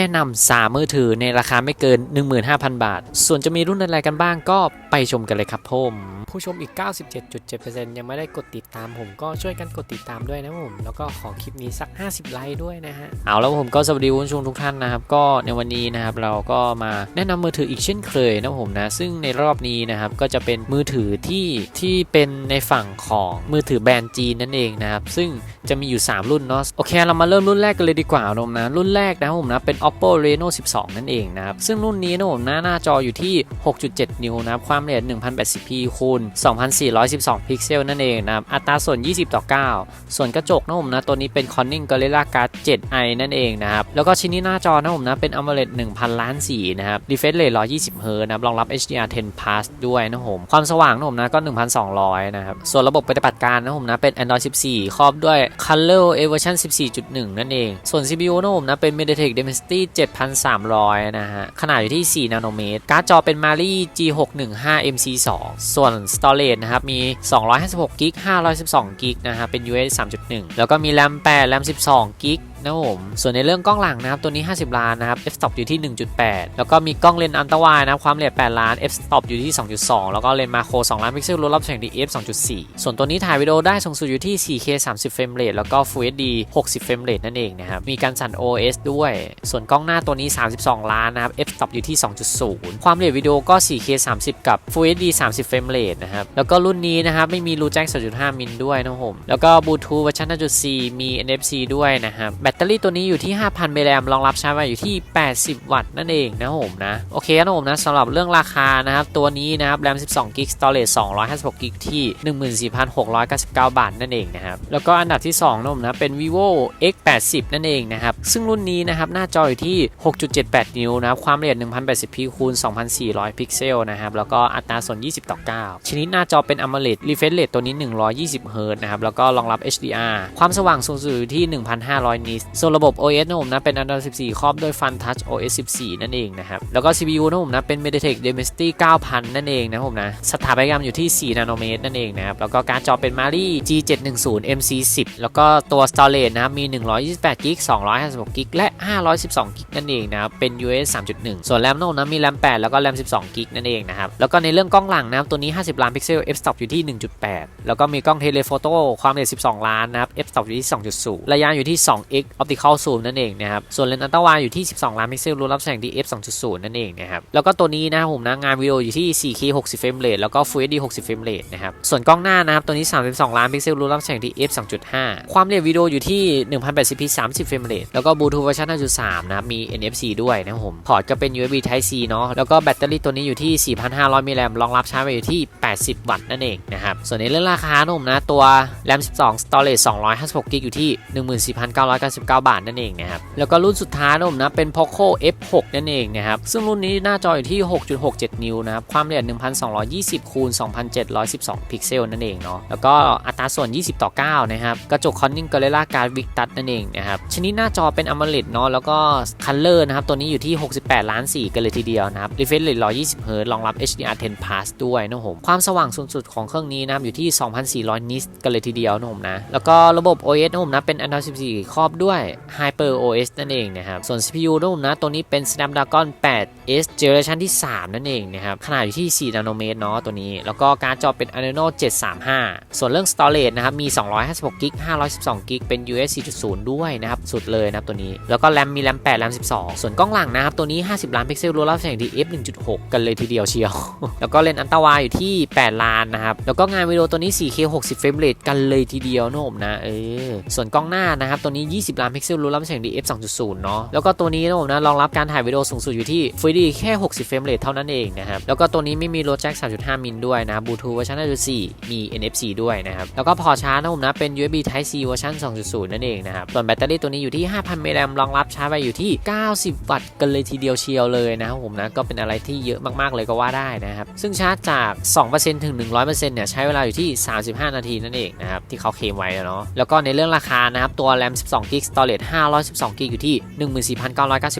แนะนำสามมือถือในราคาไม่เกิน 15,000 บาท ส่วนจะมีรุ่นอะไรกันบ้างก็ไปชมกันเลยครับผมผู้ชมอีก 97.7%ยังไม่ได้กดติดตามผมก็ช่วยกันกดติดตามด้วยนะผมแล้วก็ขอคลิปนี้สัก 50 ไลค์ด้วยนะฮะเอาแล้วผมก็สวัสดีคุณผู้ชมทุกท่านนะครับก็ในวันนี้นะครับเราก็มาแนะนำมือถืออีกเช่นเคยนะผมนะซึ่งในรอบนี้นะครับก็จะเป็นมือถือที่ที่เป็นในฝั่งของมือถือแบรนด์จีนนั่นเองนะครับซึ่งจะมีอยู่ 3 รุ่นเนาะโอเคเรามาเริ่มรุ่นแรกกันเลยดีกว่าผมนะรุ่นแรกนะผมนะเป็น oppo reno 12 นั่นเองนะครับ ซึ่งรุ่นนี้นะผมนะหน้าจออยู่ที่ 6.7 นิ้วนะครับ ความละเอียด 1080p คูณ 2412 พิกเซลนั่นเองนะครับ อัตราส่วน 20 ต่อ 9 ส่วนกระจกนะผมนะตัวนี้เป็น Corning Gorilla Glass 7i นั่นเองนะครับ แล้วก็ชิ้นนี้หน้าจอนะผมนะเป็น AMOLED 1000 ล้านสีนะครับ refresh rate 120 Hz นะครับ รองรับ HDR10 Plus ด้วยนะผม ความสว่างนะผมนะก็ 1200 นะครับ ส่วนระบบปฏิบัติการนะผมนะเป็น Android 14 ครอบด้วย Color A version 14.1 นั่นเอง ส่วน CPU นะผมนะเป็น MediaTek Dimensity รี่ 7300 นะฮะ ขนาดอยู่ที่ 4 นาโนเมตร การ์ดจอเป็น Mali G615 MC2 ส่วน Storage นะครับ มี 256 g b 512 g b นะฮะ เป็น UFS 3.1 แล้วก็มี RAM 8 RAM 12 g b นะครับผมส่วนในเรื่องกล้องหลังนะครับตัวนี้ 50 ล้านนะครับ f stop อยู่ที่ 1.8 แล้วก็มีกล้องเลนส์อันตรายนะครับความละเอียด 8 ล้าน f stop อยู่ที่ 2.2 แล้วก็เลนส์มาโคร 2 ล้านพิกเซลรวมรอบแสง DF 2.4 ส่วนตัวนี้ถ่ายวิดีโอได้สูงสุดอยู่ที่ 4K 30 เฟรมเรทแล้วก็ Full HD 60 เฟรมเรทนั่นเองนะครับมีการสั่น OS ด้วย ส่วนกล้องหน้าตัวนี้ 32 ล้านนะครับ f stop อยู่ที่ 2.0 ความละเอียดวิดีโอก็ 4K 30 กับ Full HD 30 เฟรมเรทนะครับแล้วก็รุ่นนี้นะครับไม่มีรูแจ้ง2.5 มิลด้วยนะครับผมแล้วก็บลูทูธเวอร์ชัน5.4 มี NFC ด้วยนะครับตเตอรี่ตัวนี้อยู่ที่ 5,000มิลลิแอมรองรับชาร์จไว้อยู่ที่ 80 วัตต์นั่นเองนะผมนะ โอเคนะผมนะสำหรับเรื่องราคานะครับ ตัวนี้นะครับ RAM 12 g b storage 256 g b ที่ 14,699 บาทนั่นเองนะครับ แล้วก็อันดับที่2นะผมนะเป็น vivo x80 นั่นเองนะครับ ซึ่งรุ่นนี้นะครับหน้าจออยู่ที่ 6.78 นิ้วนะครับ ความละเอียด 1080p คูณ2400 พิกเซลนะครับ แล้วก็อัตราส่วน 20 ต่อ 9 ชนิดหน้าจอเป็น AMOLED refresh rate ตัวนี้ 120 Hz นะครับ แล้วก็รองรับ HDR ความสว่างสูงสุดอยู่ที่ 1,500 นิตส่วนระบบ OS นะผมนะเป็น Android 14 ครอบด้วย Fun Touch OS 14 นั่นเองนะครับ แล้วก็ CPU นะผมนะเป็น MediaTek Dimensity 9000 นั่นเองนะผมนะสถาปัตยกรรมอยู่ที่ 4 นาโนเมตรนั่นเองนะครับ แล้วก็การ์ดจอเป็น Mali G710 MC10 แล้วก็ตัว Storage นะครับมี 128 g b 256 g b และ 512 g b นั่นเองนะครับเป็น US 3.1 ส่วน RAM นะผมนะมี RAM 8แล้วก็ RAM 12 g b นั่นเองนะครับ แล้วก็ในเรื่องกล้องหลังนะครับตัวนี้ 50 ล้านพิกเซล f stop อยู่ที่ 1.8 แล้วก็มีกล้องเทเลโฟโต้ความละเอียด 12 ล้านนะครับ f stop อยู่ที่ 2.0 ระยะอยู่ที่ 2x optical zoom นั่นเองนะครับ ส่วนเลนส์อัลตร้าวด์อยู่ที่ 12 ล้านพิกเซลรวมรับแสง DF 2.0 นั่นเองนะครับ แล้วก็ตัวนี้นะครับผมนะงานวิดีโออยู่ที่ 4K 60 เฟรมเรทแล้วก็ Full HD 60 เฟรมเรทนะครับ ส่วนกล้องหน้านะครับตัวนี้ 32 ล้านพิกเซลรวมรับแสง DF 2.5 ความเอียดวิดีโออยู่ที่ 1080p 30 เฟรมเรทแล้วก็บลูทูธเวอร์ชัน5.3นะครับมี NFC ด้วยนะผมพอร์ตก็เป็น USB Type C เนาะแล้วก็แบตเตอรี่ตัวนี้อยู่ที่ 4,500 มิลลิแอมรองรับชาร์จไว้อยู่ที่ 80 วัตต์นั่นเองนะครับส่วนในเรื่องราคานะผมนะตัว RAM 12 Storage 256 g b อยู่ที่14,999บาทนั่นเองนะครับแล้วก็รุ่นสุดท้ายนะผมนะเป็น Poco F6 นั่นเองนะครับซึ่งรุ่นนี้หน้าจออยู่ที่ 6.67 นิ้วนะครับความละเอียด 1,220คูณ2,712 พิกเซลนั่นเองเนาะแล้วก็อัตราส่วน 20 ต่อ 9 นะครับกระจก Corning Gorilla Glass Victus นั่นเองนะครับชนิดหน้าจอเป็น AMOLED เนาะแล้วก็ Color นะครับตัวนี้อยู่ที่ 68 ล้านสีกันเลยทีเดียวนะครับ Refresh rate 120 Hz รองรับ HDR10 Plus ด้วยนะผมความสว่างสูงสุดของเครื่องนี้นะครับอยู่ที่ 2,400 นิตกันเลยทีเดียวนะผมนะแล้วก็ระบบ OS นะผมนะเป็น Android 14 ครอบด้วย Hyper OS นั่นเองนะครับส่วน CPU นะผมนะตัวนี้เป็น Snapdragon 8 S Generation ที่ 3 นั่นเองนะครับขนาดอยู่ที่ 4 นาโนเมตรเนาะตัวนี้ แล้วก็การ์ดจอเป็น Adreno 735 ส่วนเรื่อง Storage นะครับมี 256 g b 512 g b เป็น US 4.0 ด้วยนะครับสุดเลยนะครับตัวนี้ แล้วก็ RAM มี RAM 8 RAM 12 ส่วนกล้องหลังนะครับตัวนี้ 50 ล้านพิกเซลรวมรับแสง DF 1.6 กันเลยทีเดียวเชียว แล้วก็เลนส์อันตาวด์อยู่ที่ 8 ล้านนะครับแล้วก็งานวิดีโอตัวนี้ 4K 60เฟรมเรทกันเลยทีเดียวนะผมนะเออส่วนกล้องหน้านะครับตัวนี้ 20ล้านพิกเซลรวมรับแสง DF 2.0 เนาะแล้วก็ตัวนี้นะผมนะรองรับการถ่ายวิดีโอสูงสุดอยู่ที่ Full HD แค่ 60 เฟรมเรทเท่านั้นเองนะครับแล้วก็ตัวนี้ไม่มีโลแจ็ค3.5 มิลด้วยนะบลูทูธเวอร์ชัน5.4มี NFC ด้วยนะครับแล้วก็พอชาร์จนะผมนะเป็น USB Type C เวอร์ชัน2.0 นั่นเองนะครับส่วนแบตเตอรี่ตัวนี้อยู่ที่ 5,000 มิลลิแอมรองรับชาร์จไว้อยู่ที่ 90 วัตต์กันเลยทีเดียวเชียวเลยนะครับผมนะก็เป็นอะไรที่เยอะมากๆเลยก็ว่าได้นะครับซึ่งชาร์จจาก 2%ถึง 100%เนี่ยใช้เวลาอยู่ที่ 35 นาทีนั่นเองนะครับที่เขาเคลมไว้เนาะแล้วก็ในเรื่องราคานะครับตัว RAM 12 g b storage 512 g b อยู่ที่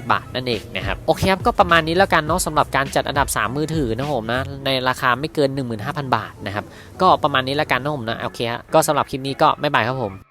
14,990 บาทนั่นเองนะครับ โอเคครับ ก็ประมาณนี้แล้วกันเนาะสำหรับการจัดอันดับ 3 มือถือนะผมนะ ในราคาไม่เกิน 15,000 บาทนะครับ ก็ประมาณนี้แล้วกันนะผมนะ โอเคฮะก็สำหรับคลิปนี้ก็ไม่บายครับผม